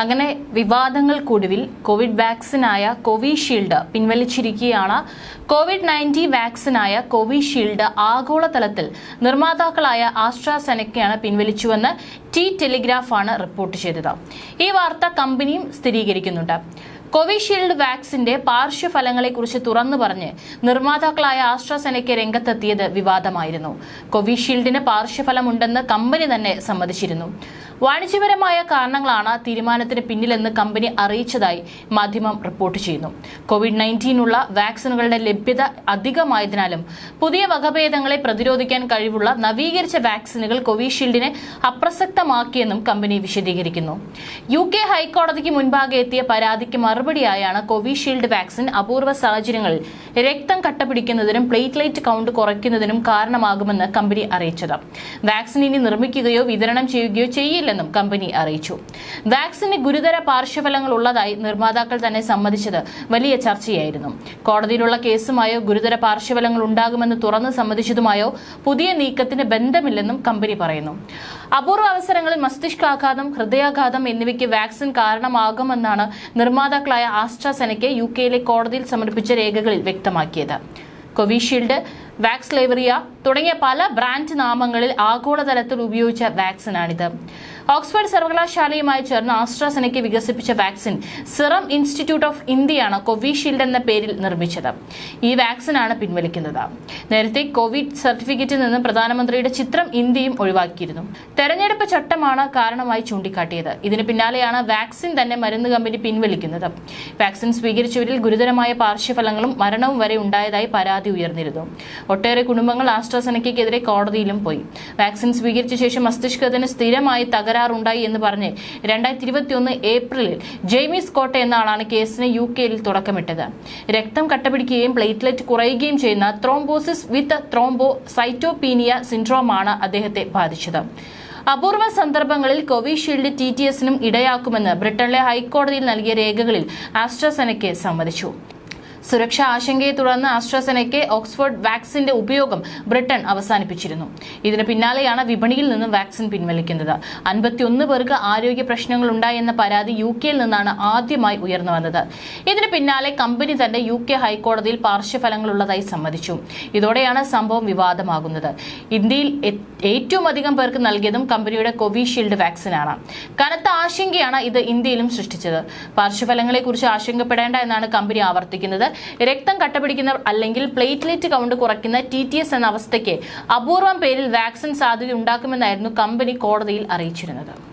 അങ്ങനെ വിവാദങ്ങൾക്കൊടുവിൽ കോവിഡ് വാക്സിനായ കോവിഷീൽഡ് പിൻവലിച്ചിരിക്കുകയാണ്. കോവിഡ് നയന്റീൻ വാക്സിനായ കോവിഷീൽഡ് ആഗോളതലത്തിൽ നിർമ്മാതാക്കളായ ആസ്ട്രാസെനക്കയാണ് പിൻവലിച്ചുവെന്ന് ടി ടെലിഗ്രാഫാണ് റിപ്പോർട്ട് ചെയ്തത്. ഈ വാർത്ത കമ്പനിയും സ്ഥിരീകരിക്കുന്നുണ്ട്. കോവിഷീൽഡ് വാക്സിന്റെ പാർശ്വഫലങ്ങളെക്കുറിച്ച് തുറന്നു പറഞ്ഞ് നിർമ്മാതാക്കളായ ആസ്ട്രാസെനയ്ക്ക് രംഗത്തെത്തിയത് വിവാദമായിരുന്നു. കോവിഷീൽഡിന് പാർശ്വഫലമുണ്ടെന്ന് കമ്പനി തന്നെ സമ്മതിച്ചിരുന്നു. വാണിജ്യപരമായ കാരണങ്ങളാണ് തീരുമാനത്തിന് പിന്നിലെന്ന് കമ്പനി അറിയിച്ചതായി മാധ്യമം റിപ്പോർട്ട് ചെയ്യുന്നു. കോവിഡ് നയന്റീനുള്ള വാക്സിനുകളുടെ ലഭ്യത അധികമായതിനാലും പുതിയ വകഭേദങ്ങളെ പ്രതിരോധിക്കാൻ കഴിവുള്ള നവീകരിച്ച വാക്സിനുകൾ കോവിഷീൽഡിനെ അപ്രസക്തമാക്കിയെന്നും കമ്പനി വിശദീകരിക്കുന്നു. യു കെ ഹൈക്കോടതിക്ക് മുൻപാകെ എത്തിയ പരാതിക്ക് മറുപടിയായാണ് കോവിഷീൽഡ് വാക്സിൻ അപൂർവ സാഹചര്യങ്ങളിൽ രക്തം കട്ടപിടിക്കുന്നതിനും പ്ലേറ്റ്ലൈറ്റ് കൗണ്ട് കുറയ്ക്കുന്നതിനും കാരണമാകുമെന്ന് കമ്പനി അറിയിച്ചത്. വാക്സിൻ ഇനി നിർമ്മിക്കുകയോ വിതരണം ചെയ്യുകയോ ചെയ്യില്ലെന്നും കമ്പനി അറിയിച്ചു. വാക്സിന് ഗുരുതര പാർശ്വഫലങ്ങൾ ഉള്ളതായി നിർമ്മാതാക്കൾ തന്നെ സമ്മതിച്ചത് വലിയ ചർച്ചയായിരുന്നു. കോടതിയിലുള്ള കേസുമായോ ഗുരുതര പാർശ്വഫലങ്ങൾ ഉണ്ടാകുമെന്ന് തുറന്ന് സമ്മതിച്ചതുമായോ പുതിയ നീക്കത്തിന് ബന്ധമില്ലെന്നും കമ്പനി പറയുന്നു. അപൂർവ അവസരങ്ങളിൽ മസ്തിഷ്കാഘാതം ഹൃദയാഘാതം എന്നിവയ്ക്ക് വാക്സിൻ കാരണമാകുമെന്നാണ് നിർമ്മാതാക്കളായ ആസ്ട്രാസെനയ്ക്ക് യു കെയിലെ കോടതിയിൽ സമർപ്പിച്ച രേഖകളിൽ വ്യക്തമാക്കിയത്. കോവിഷീൽഡ് വാക്സ്ലേവറിയ തുടങ്ങിയ പല ബ്രാൻഡ് നാമങ്ങളിൽ ആഗോളതലത്തിൽ ഉപയോഗിച്ച വാക്സിനാണിത്. ഓക്സ്ഫോർഡ് സർവകലാശാലയുമായി ചേർന്ന് ആസ്ട്രാസെനയ്ക്ക് വികസിപ്പിച്ച വാക്സിൻ സിറം ഇൻസ്റ്റിറ്റ്യൂട്ട് ഓഫ് ഇന്ത്യയാണ് കോവിഷീൽഡ് എന്ന പേരിൽ നിർമ്മിച്ചത്. ഈ വാക്സിനാണ് പിൻവലിക്കുന്നത്. നേരത്തെ കോവിഡ് സർട്ടിഫിക്കറ്റിൽ നിന്ന് പ്രധാനമന്ത്രിയുടെ ചിത്രം ഇന്ത്യയും ഒഴിവാക്കിയിരുന്നു. തെരഞ്ഞെടുപ്പ് ചട്ടമാണ് കാരണമായി ചൂണ്ടിക്കാട്ടിയത്. ഇതിന് പിന്നാലെയാണ് വാക്സിൻ തന്നെ മരുന്ന് കമ്പനി പിൻവലിക്കുന്നത്. വാക്സിൻ സ്വീകരിച്ചവരിൽ ഗുരുതരമായ പാർശ്വഫലങ്ങളും മരണവും വരെ ഉണ്ടായതായി പരാതി ഉയർന്നിരുന്നു. ഒട്ടേറെ കുടുംബങ്ങൾ ആസ്ട്രാസെനയ്ക്കെതിരെ കോടതിയിലും പോയി. വാക്സിൻ സ്വീകരിച്ച ശേഷം മസ്തിഷ്കത്തിന് സ്ഥിരമായി തകരാറുണ്ടായി എന്ന് പറഞ്ഞ് രണ്ടായിരത്തി ഇരുപത്തിയൊന്ന് ഏപ്രിലിൽ ജെയ്മിസ് കോട്ട എന്ന ആളാണ് കേസിന് യു കെയിൽ തുടക്കമിട്ടത്. രക്തം കട്ടപിടിക്കുകയും പ്ലേറ്റ്ലെറ്റ് കുറയുകയും ചെയ്യുന്ന ത്രോംബോസിസ് വിത്ത് ത്രോംബോ സൈറ്റോപീനിയ സിൻഡ്രോമാണ് അദ്ദേഹത്തെ ബാധിച്ചത്. അപൂർവ സന്ദർഭങ്ങളിൽ കോവിഷീൽഡ് ടി ടി എസിനും ഇടയാക്കുമെന്ന് ബ്രിട്ടനിലെ ഹൈക്കോടതിയിൽ നൽകിയ രേഖകളിൽ ആസ്ട്രസെനയ്ക്ക് സമ്മതിച്ചു സുരക്ഷാ ആശങ്കയെ തുടർന്ന് ആസ്ട്രാസെനയ്ക്ക് ഓക്സ്ഫോർഡ് വാക്സിന്റെ ഉപയോഗം ബ്രിട്ടൻ അവസാനിപ്പിച്ചിരുന്നു. ഇതിന് പിന്നാലെയാണ് വിപണിയിൽ നിന്നും വാക്സിൻ പിൻവലിക്കുന്നത്. അൻപത്തിയൊന്ന് പേർക്ക് ആരോഗ്യ പ്രശ്നങ്ങൾ ഉണ്ടായെന്ന പരാതി യു കെയിൽ നിന്നാണ് ആദ്യമായി ഉയർന്നു വന്നത്. ഇതിന് പിന്നാലെ കമ്പനി തന്നെ യു കെ ഹൈക്കോടതിയിൽ പാർശ്വഫലങ്ങളുള്ളതായി സമ്മതിച്ചു. ഇതോടെയാണ് സംഭവം വിവാദമാകുന്നത്. ഇന്ത്യയിൽ ഏറ്റവും അധികം പേർക്ക് നൽകിയതും കമ്പനിയുടെ കോവിഷീൽഡ് വാക്സിനാണ്. കനത്ത ആശങ്കയാണ് ഇത് ഇന്ത്യയിലും സൃഷ്ടിച്ചത്. പാർശ്വഫലങ്ങളെക്കുറിച്ച് ആശങ്കപ്പെടേണ്ട എന്നാണ് കമ്പനി ആവർത്തിക്കുന്നത്. രക്തം കട്ടപിടിക്കുന്ന അല്ലെങ്കിൽ പ്ലേറ്റ്ലെറ്റ് കൗണ്ട് കുറയ്ക്കുന്ന ടി ടി എസ് എന്ന അവസ്ഥയ്ക്ക് അപൂർവം പേരിൽ വാക്സിൻ സാധ്യത ഉണ്ടാക്കുമെന്നായിരുന്നു കമ്പനി കോടതിയിൽ അറിയിച്ചിരുന്നത്.